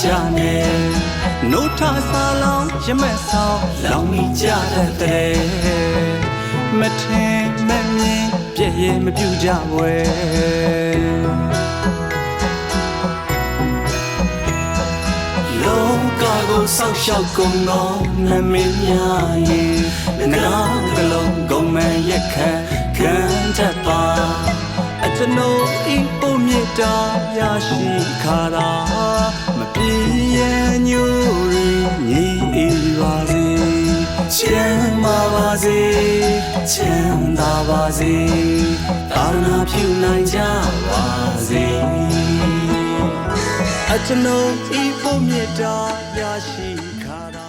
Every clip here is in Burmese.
လဲစွာလုံမလို့ကြနဲ့နိုးထဆာလောင်းရမက်ဆောင်လောင်းမိကြတဲ့မထင်မမြင်ပြည့်ရဲ့မပြူကြဝဲလောကကိုဆောက်ရှောက်ကုန်သောနမင်းများရဲ့ငါကလုံးကုန်မဲ့ရက်ခတ်ခံတတ်ပါအကျွန်ုပ်ဤပုံမြတ်တာရရှိခါတာမ ပြေရန်ညိုရီညီအေးပါစေချမ်းသာပါစေချမ်းသာပါစေသာသနာပြုနိုင်ကြပါစေအကျွန်ုပ်ဤပုံမြတ်တာရရှိခါတာ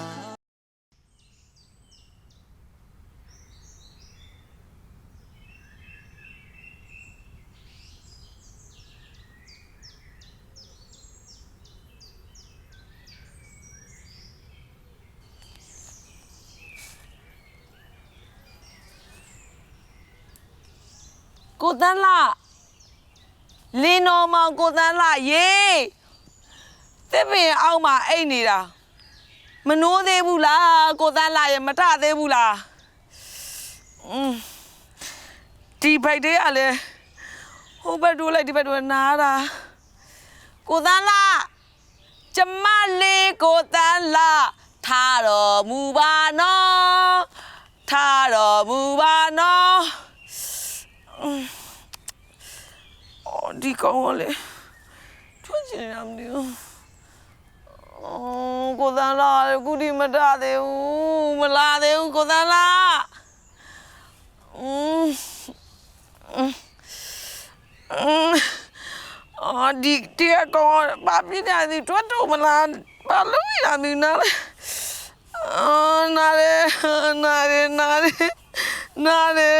ကိုတန်းလာလင်းတော်မောင်ကိုတန်းလာရေတစ်ပင်အောက်မှာအိတ်နေတာမနိုးသေးဘူးလားကိုတန်းလာရမထသေးဘူးလားอืมဒီဘိုက်သေးကလည်းဟိုဘက်တိုးလိုက်ဒီဘက်တိုးနားတာကိုတန်းလာကျမလေးကိုတန်းလာထားတော်မူပါနော်ထားတော်မူပါနော် အော် ဒီကောင်ကလေထွက်ချင်ရမလို့အော်ကိုသန်းလာကုဒီမတသေးဘူးမလာသေးဘူးကိုသန်းလာอืมอืมอืมအော်ဒီတဲ့ကောင်ကဘာပြနေလဲထွက်တော့မလားဘာလို့ရမလဲနားလေအော်နားလေနားလေနားလေနားလေ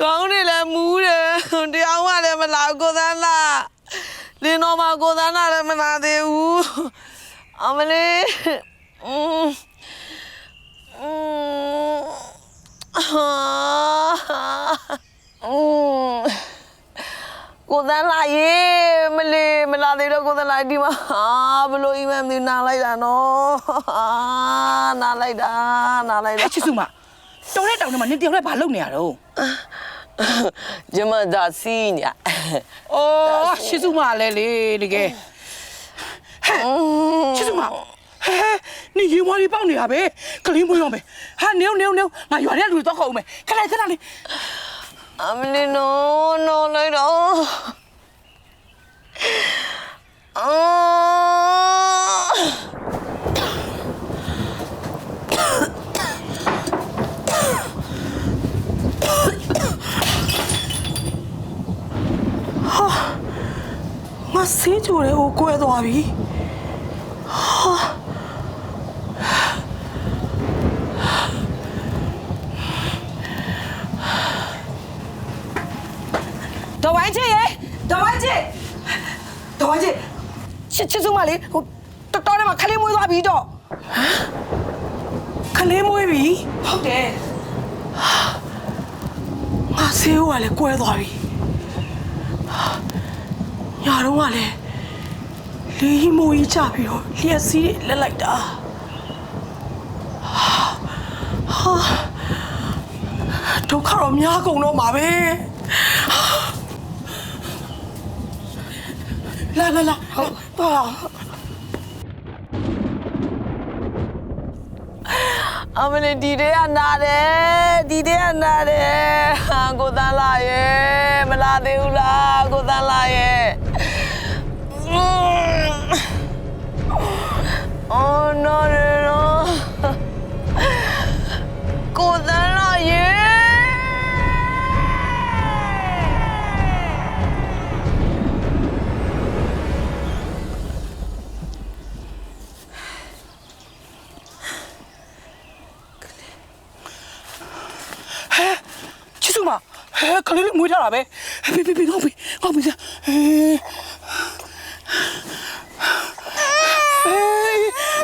ကောင်းနေလဲမူးတယ်တရားမှလည်းမလာဘူးကိုသန်းလာလင်းတော်မှာကိုသန်းလာလည်းမလာသေးဘူးအမလေးอืมอืมอืมကိုသန်းလာရေမလေးမလာသေးတော့ကိုသန်းလာဒီမှာဟာဘလို့အိမ်မမသိနားလိုက်တာနော်ဟာနားလိုက်တာနားလိုက်တာ အဲ့ချစ်စုမတောင်းတဲ့တောင်းတဲ့မှာနင်တယောက်နဲ့ဘာလုပ်နေရတော့ ကျမသာစီးညာအော်ချစ်စုမလည်းလေတကယ်ချစ်စုမဟဲနင်ရေမွားလေးပေါက်နေတာပဲကလေးမွေးရောမယ်ဟာနေနေနေငါရွာထဲလူတွေတော့ခေါ်အောင်မယ်ခလိုက်ခလိုက်လေးအမလီနိုနိုလိုက်တော့အာ ငါဆေးကြိုတွေကိုကွဲသွားပြီတော်ဝိုင်းချေရေတော်ဝိုင်းချေတော်ဝိုင်းချေချစ်ချစ်စုမလေးဟိုတော်တော်နဲ့မှာခလေးမွေးသွားပြီတော့ခလေးမွေးပြီဟုတ်တယ်ငါဆေးဟိုကလည်းကွဲသွားပြီ ညာတော့ကလည်းလေဟီမိုကြီးချပြီးတော့လျှက်စီးတွေလက်လိုက်တာဟာဒုက္ခတော့များကုန်တော့မှာပဲလာလာလာဟုတ်ပါ အမလီဒီတဲ့ကနာတယ်ဒီတဲ့ကနာတယ်ဟာကိုသားလာရဲ့မလာသေးဘူးလားကိုသားလာရဲ့อืมအော်နော်နော်ကိုသား ကလေးလေးမွေးထားတာပဲဘီဘီဘီတော့ဘီဟောဘီစားဟဲ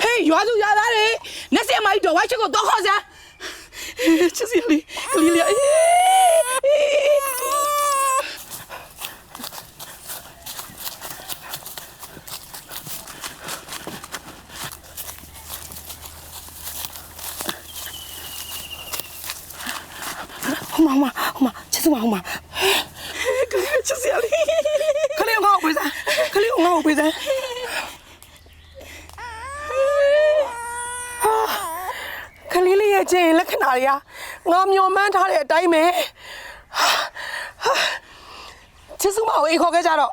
ဟေးရွာစုရွာသားတွေနေစမိုက်တော့ဝိုင်းချက်ကိုတော့ခေါ်စမ်းချစ်စီလေးကလေးလေးအေး စုမဟိုမှာကလေးချစ်စရာလေးကလေးငါ့ကိုပေးစမ်းကလေးငါ့ကိုပေးစမ်း ကလေးလေးရဲ့ခြေလက္ခဏာတွေကငါမျောမှန်းထားတဲ့အတိုင်းပဲချစ်စုမကိုအိတ်ခေါ်ခဲ့ကြတော့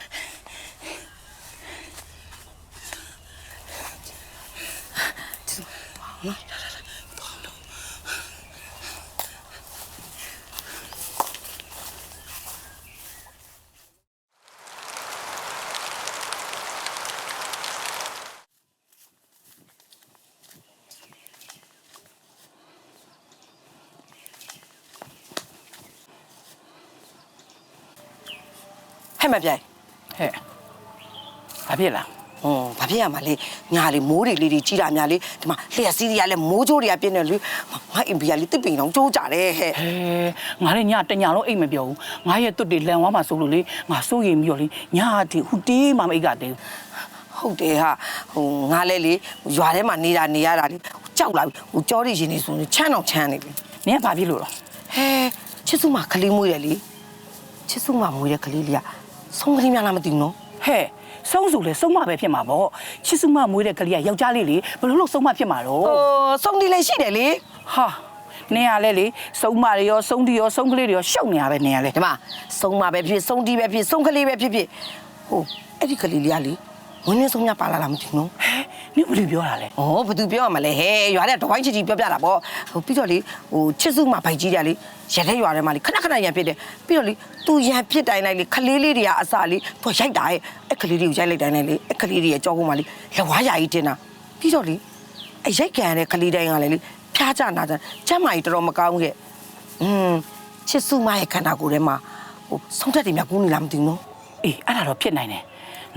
မပြိုင်ဟဲ့ဘာဖြစ်လားဟွန်းဘာဖြစ်ရမှာလဲညာလေမိုးတွေလေးတွေကြီးတာများလေဒီမှာလျှက်စီးတွေကလည်းမိုးချိုးတွေကပြင်းနေလေငါအိမ်ဘီကလေတစ်ပင်တော့ကျိုးကြတယ်ဟဲ့ဟဲငါလည်းညတညာလုံးအိတ်မပြောဘူးငါရဲ့တွတ်တွေလန်သွားမှဆိုလို့လေငါစိုးရိမ်ပြီးတော့လေညဒီဟူတေးမှမအိတ်ကသေးဘူးဟုတ်တယ်ဟာဟိုငါလဲလေရွာထဲမှာနေတာနေရတာလေကြောက်လာပြီဟိုကြောရီရင်နေဆိုရင်ချမ်းတော့ချမ်းနေပြီနင်ကဘာဖြစ်လို့လဲဟဲချစ်စုမကလေးမွေးတယ်လေချစ်စုမမွေးတဲ့ကလေးလေးက ဆုံးကလေးများလားမသိဘူးနော်ဟဲ့ဆုံးစုလေဆုံးမပဲဖြစ်မှာပေါ့ချစ်စုမမွေးတဲ့ကလေးကယောက်ျားလေးလေဘယ်လိုလုပ်ဆုံးမဖြစ်မှာတော့ဟိုဆုံးဒီလေးရှိတယ်လေဟာနင်ကလည်းလေဆုံးမတွေရောဆုံးတီရောဆုံးကလေးတွေရောရှုပ်နေရပဲနင်ကလေဒီမှာဆုံးမပဲဖြစ်ဆုံးဒီပဲဖြစ်ဆုံးကလေးပဲဖြစ်ဖြစ်ဟိုအဲ့ဒီကလေးလေးကလေ ဝင်းနေဆုံးမြပါလာလားမသိဘူးနော်ဟဲနင်ဘယ်လိုပြောတာလဲ။ဩဘာသူပြောရမလဲဟဲ့ရွာတဲ့တဝိုင်းချီချီပြောပြတာပေါ့ဟိုပြီးတော့လေဟိုချစ်စုမဘိုက်ကြီးတယ်လေရတဲ့ရွာထဲမှာလေခဏခဏရံဖြစ်တယ်ပြီးတော့လေသူရံဖြစ်တိုင်းလိုက်လေခလေးလေးတွေကအစလေသူရိုက်တာရဲ့အဲ့ခလေးတွေကိုရိုက်လိုက်တိုင်းလိုက်လေအဲ့ခလေးတွေရဲ့ကြောကုန်းမှာလေလက်ဝါးယာကြီးတင်တာပြီးတော့လေအဲ့ရိုက်ကန်ရတဲ့ခလေးတိုင်းကလည်းလေဖျားကြနာကြကျမ်းမာကြီးတော်တော်မကောင်းခဲ့อืมချစ်စုမရဲ့ခန္ဓာကိုယ်ထဲမှာဟိုဆုံးသက်တွေများကူးနေလားမသိဘူးနော်အေးအဲ့ဒါတော့ဖြစ်နိုင်တယ်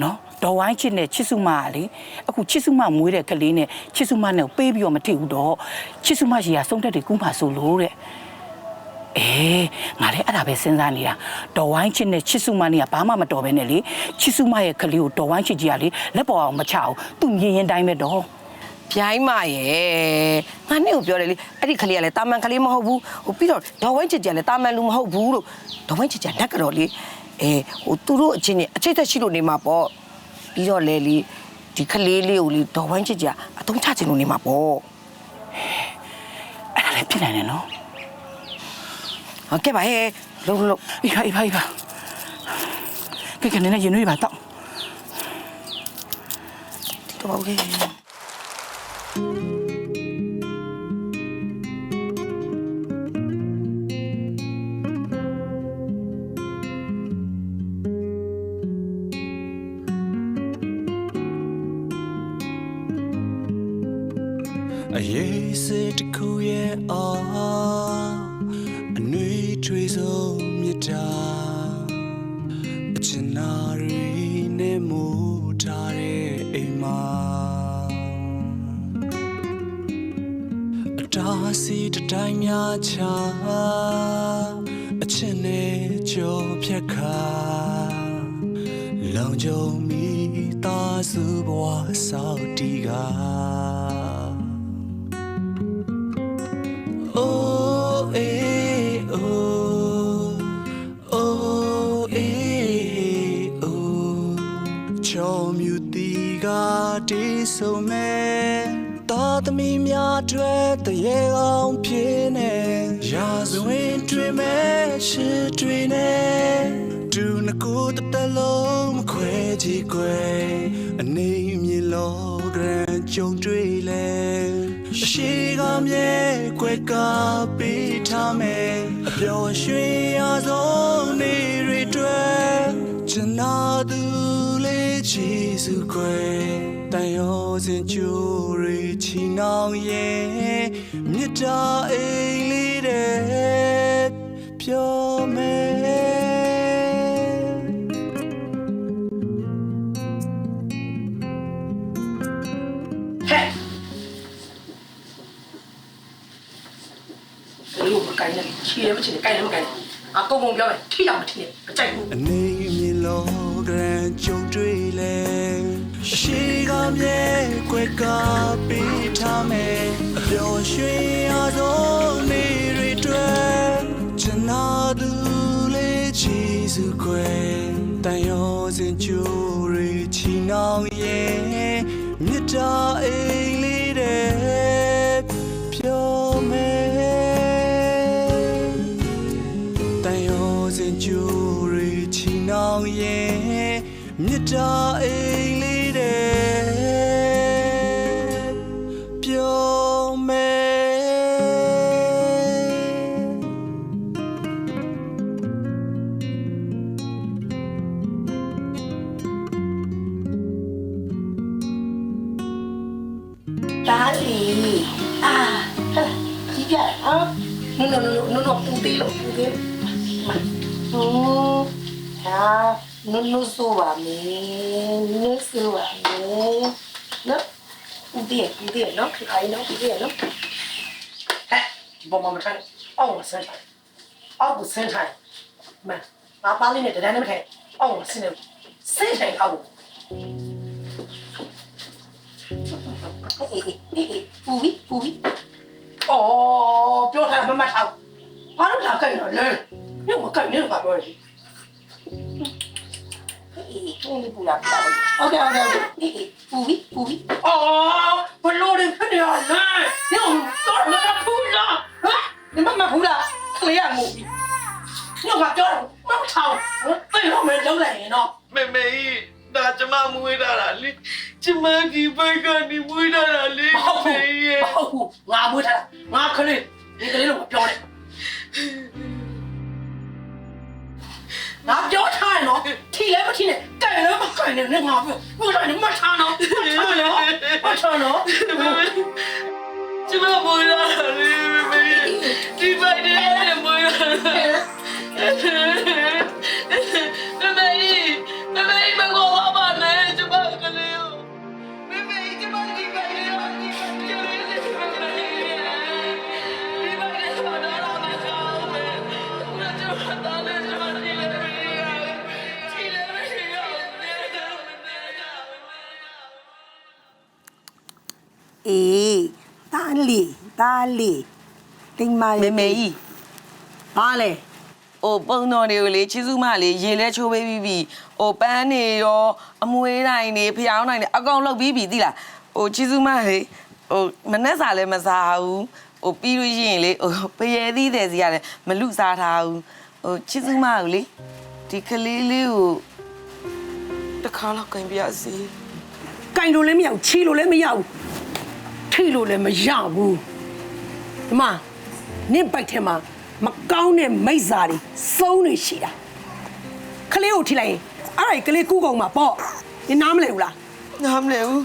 နော်ဒေါ်ဝိုင်းချစ်နဲ့ချစ်စုမကလေအခုချစ်စုမမွေးတဲ့ကလေးနဲ့ချစ်စုမနဲ့ပေးပြီးတော့မထည့်ဘူးတော့ချစ်စုမရှိရဆုံးတက်တွေကူးမှဆိုလို့တဲ့အေးငါလည်းအဲ့ဒါပဲစဉ်းစားနေတာဒေါ်ဝိုင်းချစ်နဲ့ချစ်စုမနဲ့ကဘာမှမတော်ပဲနဲ့လေချစ်စုမရဲ့ကလေးကိုဒေါ်ဝိုင်းချစ်ကြီးကလေလက်ပေါ်အောင်မချအောင်သူမြင်ရင်တိုင်းပဲတော့ပြိုင်းမရဲ့ငါနေ့ကိုပြောတယ်လေအဲ့ဒီကလေးကလည်းတာမန်ကလေးမဟုတ်ဘူးဟိုပြီးတော့ဒေါ်ဝိုင်းချစ်ချင်ကလည်းတာမန်လူမဟုတ်ဘူးလို့ဒေါ်ဝိုင်းချစ်ချင်တက်ကြတော့လေ အဲဟိုသူတို့အချင်းချင်းအချိတ်သက်ရှိလို့နေမှာပေါ့ပြီးတော့လေလေဒီကလေးလေးကိုလေဒေါ်ဝိုင်းချစ်ချင်ကအတုံးချချင်လို့နေမှာပေါ့အဲ့ဒါလည်းဖြစ်နိုင်တယ်နော်ဟုတ်ကဲ့ပါဟဲ့လုံးလုံးအေးပါအေးပါအေးပါကဲကဲနည်းနည်းရင်နွေးပါတော့ဒီတော့ပါဦးလေ ကတေးဆုံမဲ့တာသမီများတွေတရေအောင်ဖြစ်နေရာဇဝင်တွေမဲ့ချစ်တွေနဲ့ဒူနကူတတလုံးမခွဲကြည့်ကွယ်အနေမြင်လောကရန်ကြုံတွေ့လဲအရှိကမြဲကွယ်ကပေးထားမယ်အပျော်ရွှင်ရဆုံးနေတွေတွေ့ကျွန်တော် သူလေးချီစုခွဲတန်ရောစင်ကြိုးရီချီနှောင်ရဲ့မြတ်တာအိမ်လေးတဲ့ပြောမယ်ကလေးကိုမကိုင်းနဲ့ချီလည်းမချီနဲ့ကိုင်းလည်းမကိုင်းနဲ့အကုန်ကုန်ပြောမယ်ထိအောင်မထိနဲ့မကြိုက်ဘူးအနေမြင်လော ကရန်ကြုံတွေ့လဲရှိကမြဲကွယ်ကပေးထားမယ်အပျော်ရွှင်ရဆုံးနေတွေတွေ့ကျွန်တော်သူလစုခွေတန်ရောစင်ကျူရီချီနှောင်ရဲ့မြတ်တာအိမ်လေးတဲ့ပြောမယ်တန်ရောစင်ကျူရီချီနှောင်ရဲ့ မြတ်တာအိမ်လေးတဲ့ပြောမယ်ဒါလီအာဟဲ့ကြီးပြဟာနိုးနိုးနိုးနိုးနိုးပူသေးလို့ပူသေးမဟိုဟာ နိုးနိုးဆိုပါမယ်နိုးဆိုပါမယ်နော်ပူသေးပူသေးနော်ခိုင်နော်ပူသေးနော်ဟဲ့ဘောမမထိုင်အော်ဆန်းထိုင်အောက်ကိုဆန်းထိုင်မမပါလေးနဲ့တန်းနဲ့မထိုင်အောက်ကိုဆင်းနေဆင်းထိုင် အေးသူ့နေပူလာပူလာဟုတ်ကဲ့ဟုတ်ကဲ့အေးအေးပူပြီပူပြီအော်ဘလို့တွေဖြစ်နေရလဲညောတော့မမဖူးလားဟမ်ညမမဖူးလားခလေးရငို့ပြီညောကပြောတော့မထောင်ပြေတော့မလုံးလိုက်ရင်တော့မေမေကြီးဒါကျမမွေးတာလားလေကျမဒီဘက်ကနေမွေးတာလားလေဟုတ်ဘူးဟုတ်ဘူးငါမွေးတာလားငါခလေးဒီကလေးတော့မပြောနဲ့ ငါပြောထားတယ်နော်ထီလည်းမထီနဲ့ကြိုင်လည်းမကြိုင်နဲ့ငါပြောပြောထားတယ်မထားနော်မထားနော်မထားနော်ကျမမွေးတာလေမေမေရဲ့ဒီဘက်ကနေမွေးတာမေ အေးတာလီတာလီတိမ်မာမေမေကြီးဘာလဲဟိုပုံတော်တွေကိုလေချီစုမလေးရေလဲချိုးပေးပြီးပြီဟိုပန်းနေရောအမွေးတိုင်းနေဖျောင်းတိုင်းနေအကောင်လောက်ပြီးပြီသိလားဟိုချီစုမလေးဟိုမနဲ့စာလည်းမစားဘူးဟိုပြီးလို့ရှိရင်လေဟိုပရဲသီးတဲ့စီရတယ်မလူစားထားဘူးဟိုချီစုမကိုလေဒီကလေးလေးကိုတစ်ခါတော့ကင်ပြစီကင်လို့လည်းမရဘူးချီလို့လည်းမရဘူး ထိလို့လည်းမရဘူးဒီမှာနင့်ပိုက်ထဲမှာမကောင်းတဲ့မိစ္ဆာတွေစုံးနေရှိတာခလေးကိုထိလိုက်ရင်အဲ့ဒါကြီးကလေးကူးကုန်မှာပေါ့နင်နားမလဲဘူးလားနားမလဲဘူး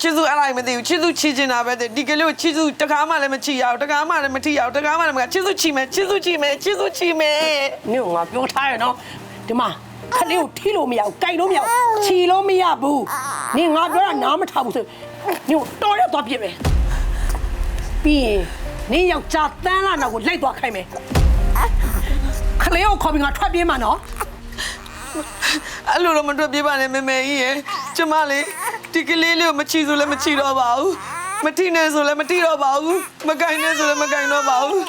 ချစ်စုအဲ့ဒါမသိဘူးချစ်စုချီချင်တာပဲတဲ့ဒီကလေးကိုချစ်စုတကားမှလည်းမချီရအောင်တကားမှလည်းမထီရအောင်တကားမှလည်းမကချစ်စုချီမယ်ချစ်စုချီမယ်ချစ်စုချီမယ်နင့်ကငါပြောထားရနော်ဒီမှာခလေးကိုထိလို့မရဘူးကြိုက်လို့မရဘူးချီလို့မရဘူးနင်ငါပြောတာနားမထောင်ဘူးဆို နင်ကိုတော်ရသွားပြစ်မယ်ပြီးရင်နင်ယောက်ျားတန်းလာနောက်ကိုလိုက်သွားခိုင်းမယ်ခလေးကိုခေါ်ပြီးငါထွက်ပြေးမှာနော်အဲ့လိုတော့မတွေ့ပြပါနဲ့မေမေကြီးရယ်ကျမလေးဒီကလေးလေးကိုမချီဆိုလည်းမချီတော့ပါဘူးမထိနဲ့ဆိုလည်းမထိတော့ပါဘူးမကင်နဲ့ဆိုလည်းမကင်တော့ပါဘူး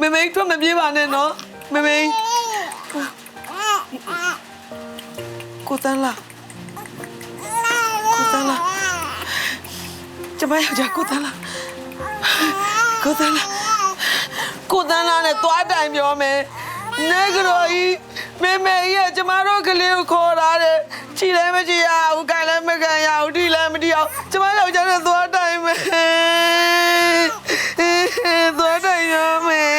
မေမေကြီးထွက်မပြေးပါနဲ့နော်မေမေကြီးကိုတန်းလာကိုတန်းလာ ကျမယောက်ျားကိုတန်းလာကိုတန်းလာကိုတန်းလာနဲ့သွားတိုင်ပြောမယ်နေကြတော့ဤမေမေကြီးကကျမတို့ကလေးကိုခေါ်လာတယ်ချီလည်းမချီရဘူးကန်လည်းမကန်ရဘူးတီလည်းမတီအောင်ကျမယောက်ျားနဲ့သွားတိုင်မယ်သွားတိုင်ရမယ်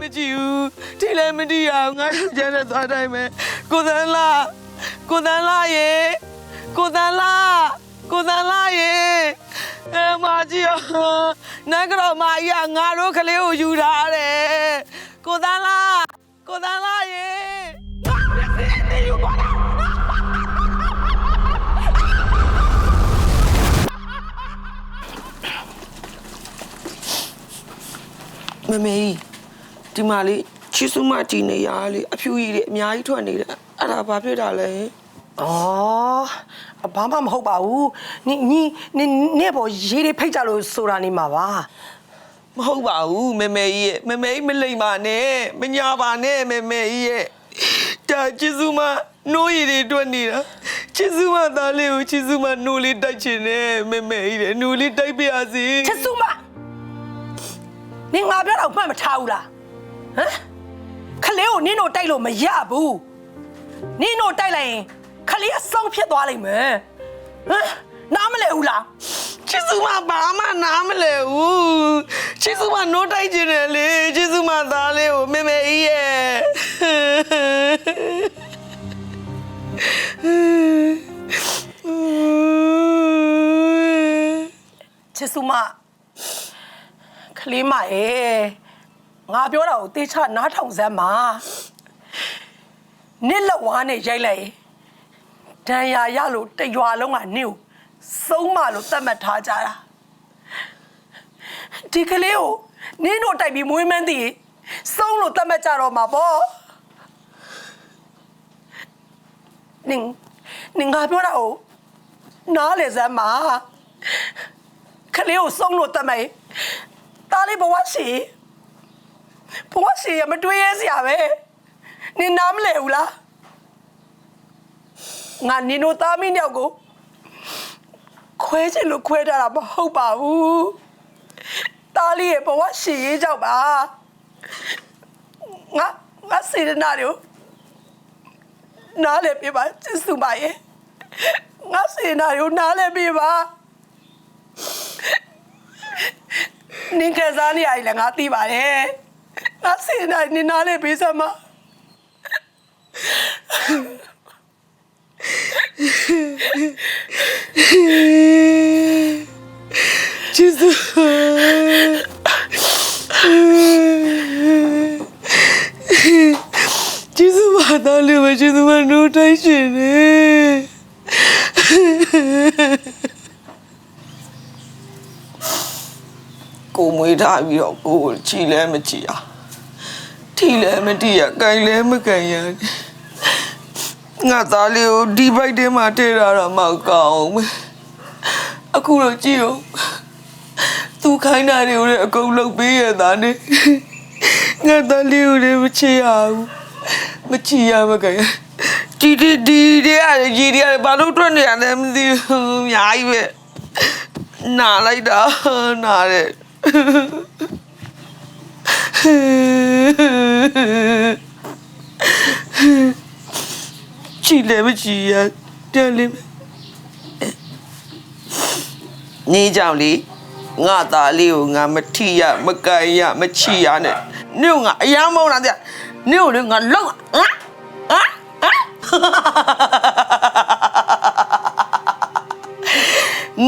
မကြည့်ဘူး ထိလည်းမတီးရအောင်ငါတို့ကျတဲ့သွားတိုင်းပဲကိုသန်းလာကိုသန်းလာရေကိုသန်းလာကိုသန်းလာရေအဲမကြည့်အောင်နဂရောမကြီးကငါတို့ကလေးကိုယူထားတယ်ကိုသန်းလာကိုသန်းလာရေမမေကြီးဒီမှာလေ ချီဆူမတီနေရလေအဖြူကြီးတွေအများကြီးထွက်နေတယ်အဲ့ဒါဘာဖြစ်တာလဲအော်ဘာမှမဟုတ်ပါဘူးနိညီနိနေ့ပေါ်ရေးတွေဖိတ်ကြလို့ဆိုတာနေမှာပါမဟုတ်ပါဘူးမေမေကြီးရဲ့မေမေကြီးမလိမ့်ပါနဲ့မညာပါနဲ့မေမေကြီးရဲ့ဒါချစ်စုမနိုးရည်တွေတွက်နေတာချစ်စုမသားလေးကိုချစ်စုမနိုးလေးတိုက်ချင်တယ်မေမေကြီးတဲ့နိုးလေးတိုက်ပြရစီ ချစ်စုမနင်ငါပြောတော့မှတ်မထားဘူးလားဟမ်ခ လေးကိုနင်းတို့တိုက်လို့မရဘူးနင်းတို့တိုက်လိုက်ရင်ခလေးအဆုံးဖြစ်သွားလိမ့်မယ်ဟမ်နားမလဲဘူးလားချစ်စုမဘာမှနားမလဲဘူးချစ်စုမနိုးတိုက်ချင်တယ်လေချစ်စုမသားလေးကိုမေမေကြီးရဲ့ချစ်စုမခလေးမရေ ငါပြောတာကိုတေချာနားထောင်စမ်းပါနစ်လက်ဝါးနဲ့ရိုက်လိုက်ရင်ဒဏ်ရာရလို့တရွာလုံးကနင့်ကိုဆုံးမလို့သတ်မှတ်ထားကြတာဒီကလေးကိုနင်းတို့တိုက်ပြီးမွေးမန်းတည်ရင်ဆုံးလို့သတ်မှတ်ကြတော့မှာပေါ့နင်နင်ငါပြောတာကိုနားလေစမ်းပါခလေးကိုဆုံးလို့တတ်မယ်တားလေးဘဝရှိ ဘဝရှိရမတွေးရစရာပဲနင်နားမလဲဘူးလားငါနင်တို့သားမင်းယောက်ကိုခွဲချင်လို့ခွဲထားတာမဟုတ်ပါဘူးတားလေးရဲ့ဘဝရှိရေးကြောက်ပါငါငါစေတနာတွေကိုနားလဲပြပါချစ်စုပါရဲ့ငါစေတနာတွေကိုနားလဲပြပါနင်ခံစားနေရတယ်လည်းငါသိပါတယ် ငါစင်နေနင်နားလေးပေးစမ်းမချစ်စုချစ်စုမသားလေးကိုချစ်စုမနိုးတိုက်ချင်တ ကိုမွေးထားပြီးတော့ကိုကိုချီလဲမချီอ่ะထီလဲမတီးရကင်လဲမကန်ရငါသားလေးကိုဒီဘိုက်ထဲမှာထည့်ထားတာမှကောင်းမယ်အခုတော့ကြည့်အောင်သူခိုင်းတာတွေကိုလည်းအကုန်လုပ်ပေးရတာနဲ့ငါသားလေးကိုလည်းမချီရဘူးမချီရမကန်ရဒီဒီဒီဒီရတယ်ဒီဒီရတယ်ဘာလို့ထွက်နေရလဲမသိဘူးအများကြီးပဲနာလိုက်တာနာတယ် ကြည်လည်းမကြည်ရတယ်လေနေကြောင်လေငါသားလေးကိုငါမထီရမကန်ရမချီရနဲ့နင့်ကိုငါအယမ်းမုန်းတာတဲ့နင့်ကိုလေငါလောက်ဟမ်ဟမ်ဟမ်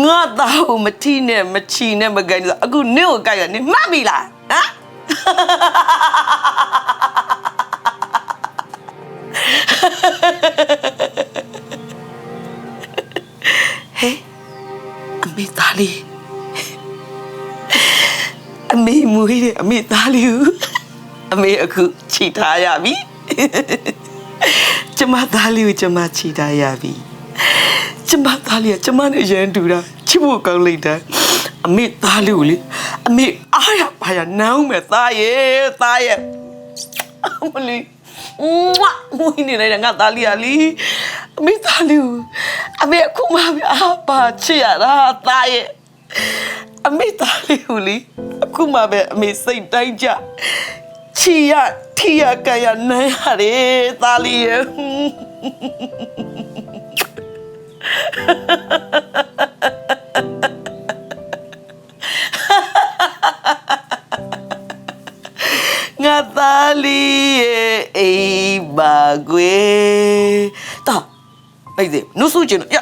ငါသားကိုမထီနဲ့မချီနဲ့မကန်ဆိုအခုနင့်ကိုကြိုက်ရနင်မှတ်ပြီလားဟမ်အမေသားလေးအမေမွေးတယ်အမေသားလေးကိုအမေအခုချီထားရပြီကျမသားလေးကိုကျမချီထားရပြီ ကျမသားလေးကကျမနဲ့ရန်တူတာချစ်ဖို့ကောင်းလိုက်တာအမေသားလေးကိုလေအမေအားရပါရနောင်းမယ်သားရဲ့သားရဲ့အမလေးမွတ်မွေးနေလိုက်တာငါသားလေးကလीအမေသားလေးကိုအမေအခုမှပဲအားပါချစ်ရတာသားရဲ့အမေသားလေးကိုလေအခုမှပဲအမေစိတ်တိုင်းကြချီရထီရကရနိုင်ရတယ်သားလေးရဲ့ ငါသားလေးရဲ့အိမ်ပါကွယ်တာအဲ့ဒီနုစုချင်ရ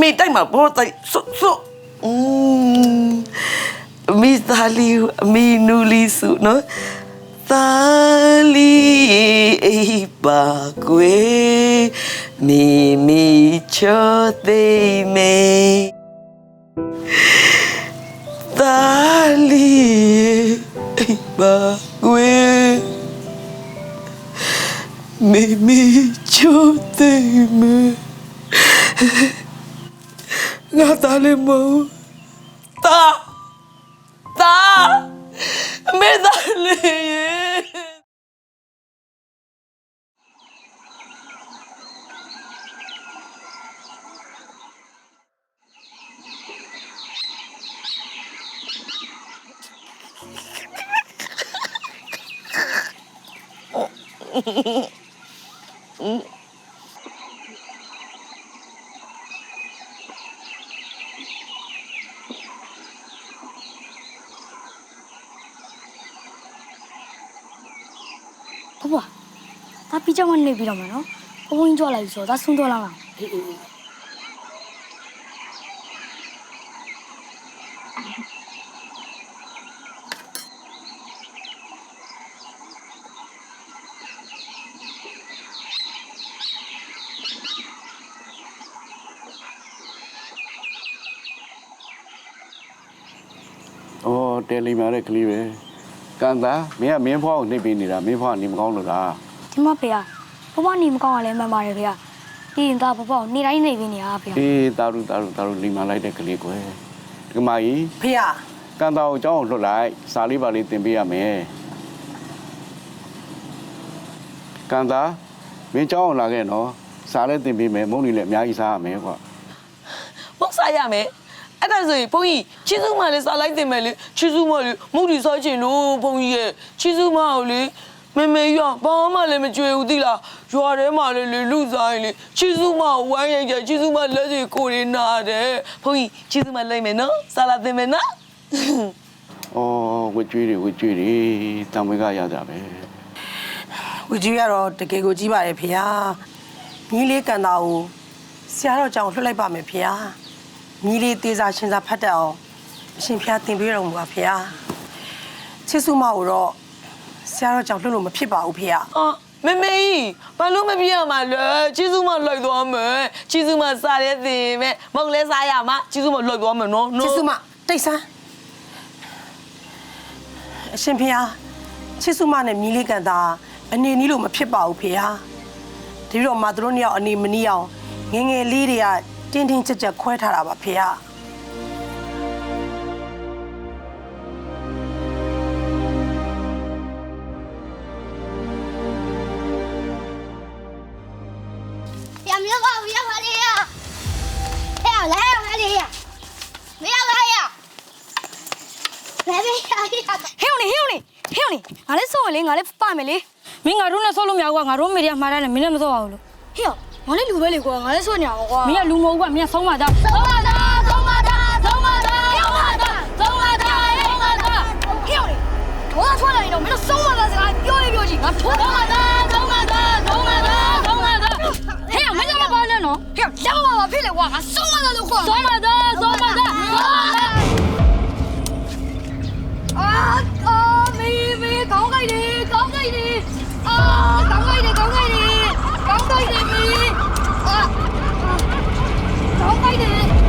မေတိုက်မှာဘောတိုက်ဆုဆုอื มမိသားလေးကိုအမေနူလီစုနော်သားလေးရဲ့အိမ်ပါကွယ် ဘဘဒါပြီးကြမှာနေပြီးတော့မယ်နော်ဘဘင်းကြွလာပြီဆိုတော့ဒါဆုံးတော့လာမှာ။အော် တယ်လီမာတဲ့ကလေးပဲ။ကန်တာမင်းကမင်းဖွားကိုနှိပ်ပေးနေတာမင်းဖွားကနေမကောင်းလို့လား ဒီမှာဖေကဘဘနေမကောင်းရလဲမှန်ပါတယ်ဖေပြီးရင်ဒါဘဘနေတိုင်းနေပြီးနေရဖေ ။အေးတာရူတာရူတာရူလီမာလိုက်တဲ့ကလေးကွယ်။ဒီကမကြီး ဖေရ ကန်တာကိုအเจ้าကိုလွတ်လိုက်စာလေးပါလေးသင်ပေးရမယ်။ကန်တာမင်းเจ้าအောင်လာခဲ့နော်။စာလည်းသင်ပေးမယ်မုန်းနေလည်းအများကြီးစားရမယ်ကွာ မဟုတ်စားရမယ် အဲ့ဒါဆိုရင်ဘုန်းကြီးချီစုမလေးစားလိုက်တင်မယ်လေချီစုမလေးမုတ်ဒီစားချင်လို့ဘုန်းကြီးရဲ့ချီစုမကိုလေမေမေရဘာမှလည်းမကြွေဘူးသီလားရွာထဲမှာလေလေလူစားရင်လေချီစုမကိုဝိုင်းရိုက်ကြချီစုမလက်စီကိုရနာတယ်ဘုန်းကြီးချီစုမလိုက်မယ်နော်စားလာတင်မယ်နော်။အော်ဝကြွေးတွေဝကြွေးတွေတံမွေကရကြပဲဝကြီးရတော့တကယ်ကိုကြီးပါတယ်ဖေရညီလေးကန်တာကိုဆရာတော်ကြောင့်လွှတ်လိုက်ပါမယ်ဖေရ ညီလေးတေးစာရှင်စာဖတ်တတ်အောင်အရှင်ဖျားတင်ပေးတော်မူပါဖေရချစ်စုမကိုတော့ဆရာတော်ကြောင့်လွှတ်လို့မဖြစ်ပါဘူးဖေရအာမေမေဘာလို့မပြရမှာလဲချီစုမလိုက်သွားမယ်ချီစုမစားတဲ့တင်မဲ့မဟုတ်လဲစားရမှာချီစုမလိုက်သွားမယ်နော်ချစ်စုမတိတ်ဆန်းအရှင်ဖေဟာချစ်စုမနဲ့မြီးလေးကန်တာအနေနီးလို့မဖြစ်ပါဘူးဖေဟာဒီတော့မသူတို့နှစ်ယောက်အနေမနီးအောင်ငယ်ငယ်လေးတွေက တင်းတင်းကြပ်ကြပ်ခွဲထားတာပါဖေဟာ 呀，没有吧？不要快点呀！哎呀，来呀，快点呀！不要来呀！来呗呀呀！ ဟဲ့ဦးနေဟဲ့ဦးနေဟဲ့ဦးနေငါလည်းစော့မယ်လေငါလည်းပါမယ်လေမင်းငါတို့နဲ့ဆော့လို့မရဘူးကွာငါတို့မေရီယာမှားတယ်နဲ့မင်းလည်းမဆော့ပါဘူးလို့ဟဲ့ ငါလည်းလူပဲလေကွာငါလည်းဆွညာပါကွာမင်းကလူမဟုတ်ဘူးကမင်းကဆုံးမသားဆုံးမသားဆုံးမသားဆုံးမသားဆုံးမသားဆုံးမသားဆုံးမသားဟေ့လေဒေါသထွက်လာရင်တော့မင်းတို့ဆုံးမသားစကားပြောရပြောကြည့်ငါထိုးဆုံးမသားဆုံးမသားဆုံးမသားဆုံးမသားဟေ့မင်းကမပေါင်းနဲ့နော်ဟေ့လောက်ပါပါဖြစ်လေကွာငါဆုံးမသားလို့ခေါ်ဆုံးမသားဆုံးမသားဆုံးမသားအာအာမီမီကောင်းကြိုက်တယ်ကောင်းကြိုက်တယ်အာကောင်းကြိုက်တယ်ကောင်းကြိုက်တယ်ကောင်းကြိုက်တယ်မီ ကောင်းလို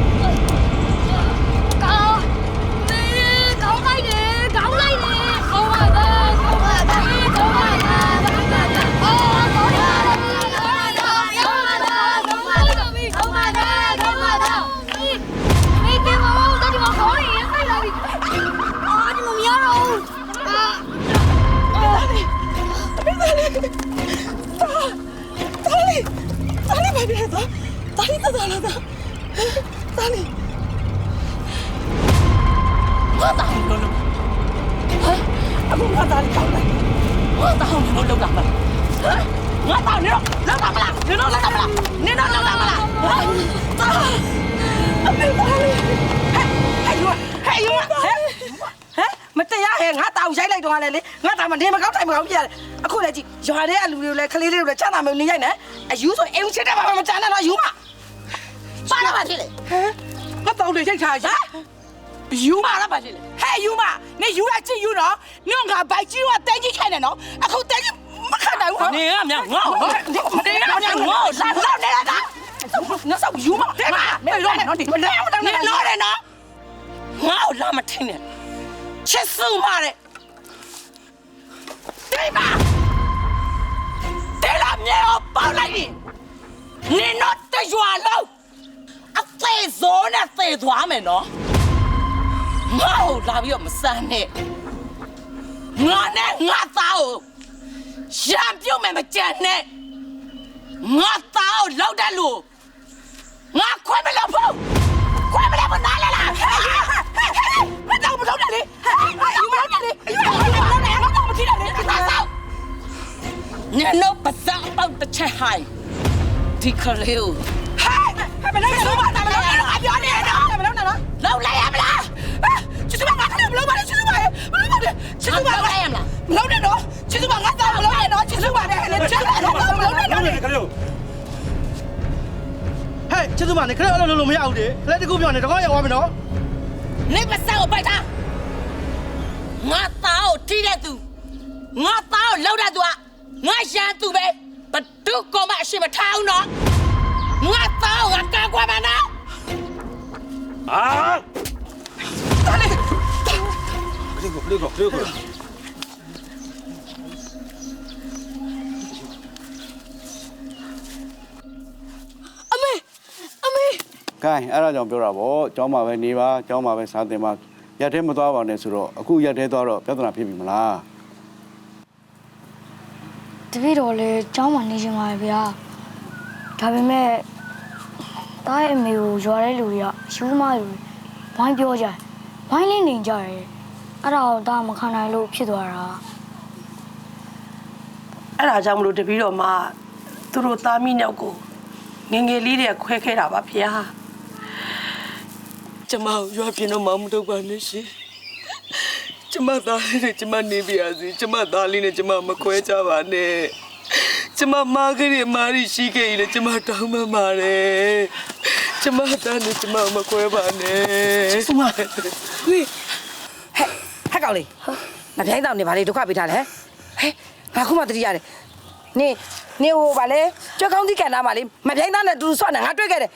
လူတွေကိုလည်းကလေးလေးတွေကိုလည်းချမ်းသာမနေရိုက်နဲ့အယူဆိုအိမ်ချစ်တဲ့ဘာမှမချမ်းသာတော့ယူမပါလာပါသေးလေဟမ်ငါတောင်လေးရိုက်ထားရယူမလားပါလေဟဲ့ယူမနေယူရချင်ယူတော့နင်ငါဘိုက်ကြီးကတဲကြီးခိုင်းနေနော်အခုတဲကြီးမခံနိုင်ဘူးနေရမြငေါ့နေရမြငေါ့လာလာနေရတာနဆောက်ယူမတဲ့ပါမေရောနော်ဒီမလဲမလဲနော်တယ်နော်ငါ့လာမထင်းနဲ့ချစ်စုမတဲ့တေးပါ တဲလာမြေပေါက်လိုက်ပြီနင်တော့တရွာလုံးအသေးစိုးနဲ့သေသွားမယ်နော်ငါ့ကိုလာပြီးတော့မစမ်းနဲ့ငါနဲ့ငါသားကိုရံပြုတ်မယ်မကြံနဲ့ငါသားကိုလောက်တဲ့လူငါခွဲမလို့ဖို့ခွဲမလို့မနားလဲလားမတော့မတော့နဲ့လေယူမလို့နဲ့လေယူမလို့နဲ့တော့မကြည့်နဲ့လေဒီသားဆောင် ညနို့ပတ်စံပေါက်တစ်ချက်ဟိုင်းဒီခလေးကိုဟဲ့ဘယ်လိုလဲဘာသာမလို့လဲအပြောနေတော့ဘယ်လိုလဲနော်လောက်လိုက်ရမလားချစ်စမငါခဏမလို့ပါနဲ့ချစ်စမရဲ့မလို့ပါနဲ့ချစ်စမလောက်လိုက်ရမလားမလို့နဲ့နော်ချစ်စမငါသားမလို့နဲ့နော်ချစ်စမနဲ့လေချစ်စမငါသားမလို့နဲ့နော်ဟဲ့ချစ်သူမနေခရက်အဲ့လိုလုပ်လို့မရဘူးလေခရက်တကူပြောနေတကောရောက်သွားမယ်နော်နေမဆောက်ပိုက်တာငါသားကိုထိတဲ့သူငါသားကိုလောက်တဲ့သူက ငါရန်သူပဲဘဒုကောမအရှိမထားအောင်နော်ငါသားကိုငါကာကွယ်မှာနော်အာတော်လေခရက်ကိုခရက်ကိုခရက်ကိုအမေအမေကဲအဲ့ဒါကြောင့်ပြောတာပေါ့ကျောင်းမှာပဲနေပါကျောင်းမှာပဲစားတင်ပါရက်ထဲမသွားပါနဲ့ဆိုတော့အခုရက်ထဲသွားတော့ပြဿနာဖြစ်ပြီမလား တပည့်တော်လည်းကျောင်းမှာနေချင်ပါရဲ့ဗျာဒါပေမဲ့တားရဲ့အမေကိုရွာတဲ့လူတွေကယူမလူတွေဝိုင်းပြောကြတယ်ဝိုင်းလေးနေကြတယ်အဲ့ဒါကိုတားမခံနိုင်လို့ဖြစ်သွားတာအဲ့ဒါကြောင့်မလို့တပီတော့မှသူတို့သားမိနောက်ကိုငယ်ငယ်လေးတည်းခွဲခဲ့တာပါဗျာကျမကိုရွာပြင်းတော့မမတော့ပါနဲ့ရှင်ကျ မသားလေးနဲ့ကျမနေပြရစီကျမသားလေးနဲ့ကျမမခွဲကြပါနဲ့ကျမမားခဲ့ရမာရီရှိခဲ့ရင်လည်းကျမတောင်းပန်ပါတယ်ကျမသားနဲ့ကျမမခွဲပါနဲ့စုမဟေးဟဲ့ဟဲ့ကောင်လေးမပြိုင်းတော့နေပါလေဒုက္ခပေးထားလဲဟဲ့ဘာခုမှတတိရတယ်နေနေဟိုဗာလေကြွက်ကောင်းသီးကန်သားပါလေမပြိုင်းသားနဲ့တူတူဆွတ်နေငါတွေ့ခဲ့တယ်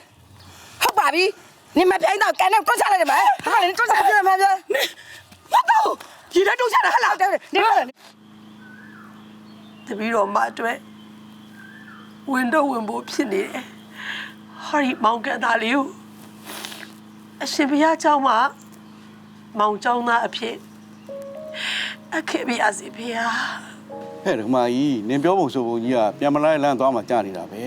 ဟုတ်ပါပြီနေမပြိုင်းတော့ကန်နဲ့တွန်းချလိုက်တယ်မဟာလေတွန်းချပြတယ်မပြနေဘာ တော့ဒီတော့တွန်းချတာဟလာတယ်နေပါလားတပီတော့မအတွက်ဝင်တော့ဝင်ဖို့ဖြစ်နေတယ်ဟာဒီမောင်ကန်သားလေးကိုအရှင်ဘုရားเจ้าမှာ မောင်ကျောင်းသားအဖြစ်အခေပြရစီဖေဟာ ဟဲ့ဓမ္မကြီးနင်ပြောပုံဆိုပုံကြီးကပြန်မလိုက်လမ်းသွားမှကြာနေတာပဲ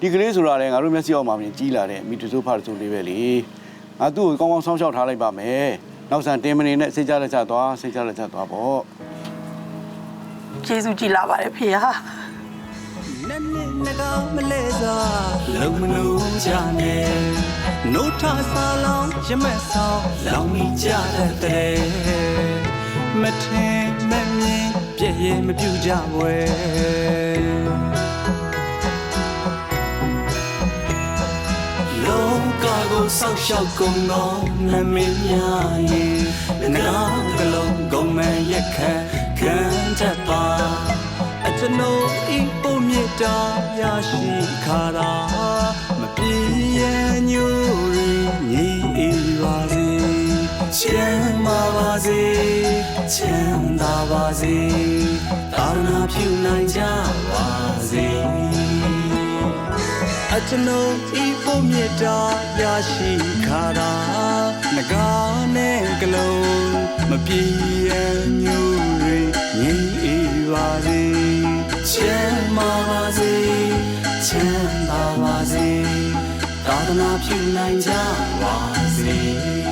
ဒီကလေးဆိုတာလည်းငါတို့မျက်စိအောက်မှာမြင်ကြီးလာတဲ့မိတဆိုးဖာတဆိုးလေးပဲလေငါသူ့ကိုကောင်းကောင်းစောင့်ရှောက်ထားလိုက်ပါမယ် နောက်ဆန်တင်မနေနဲ့စိတ်ကြလက်ချသွားစိတ်ကြလက်ချသွားပေါ့ကျေးဇူးကြည်လာပါတယ်ဖေဟာနက်နက်နကောင်မလဲစားလုံမလို့ကြနဲ့နိုးထဆာလောင်းရမက်ဆောင်လောင်မိကြတဲ့မထင်မမြင်ပြည့်ရဲ့မပြူကြွယ် ကကိုဆောက်ရှောက်ကုန်သောနမင်းများရဲ့ငါကလုံးကုန်မဲ့ရက်ခတ်ခံတတ်ပါအကျွန်ုပ်ဤပုံမြတ်တာရရှိခါတာမပြေရညိုရီညီအေးပါစေချမ်းသာပါစေချမ်းသာပါစေသာနာပြုနိုင်ကြပါစေ အကျွန်ုပ်ဤပုံမြတ်တာရရှိခါတာငကားနဲ့ကလုံးမပြေရညိုရီညီအေးပါစေချမ်းသာပါစေချမ်းသာပါစေသာသနာပြုနိုင်ကြပါစေ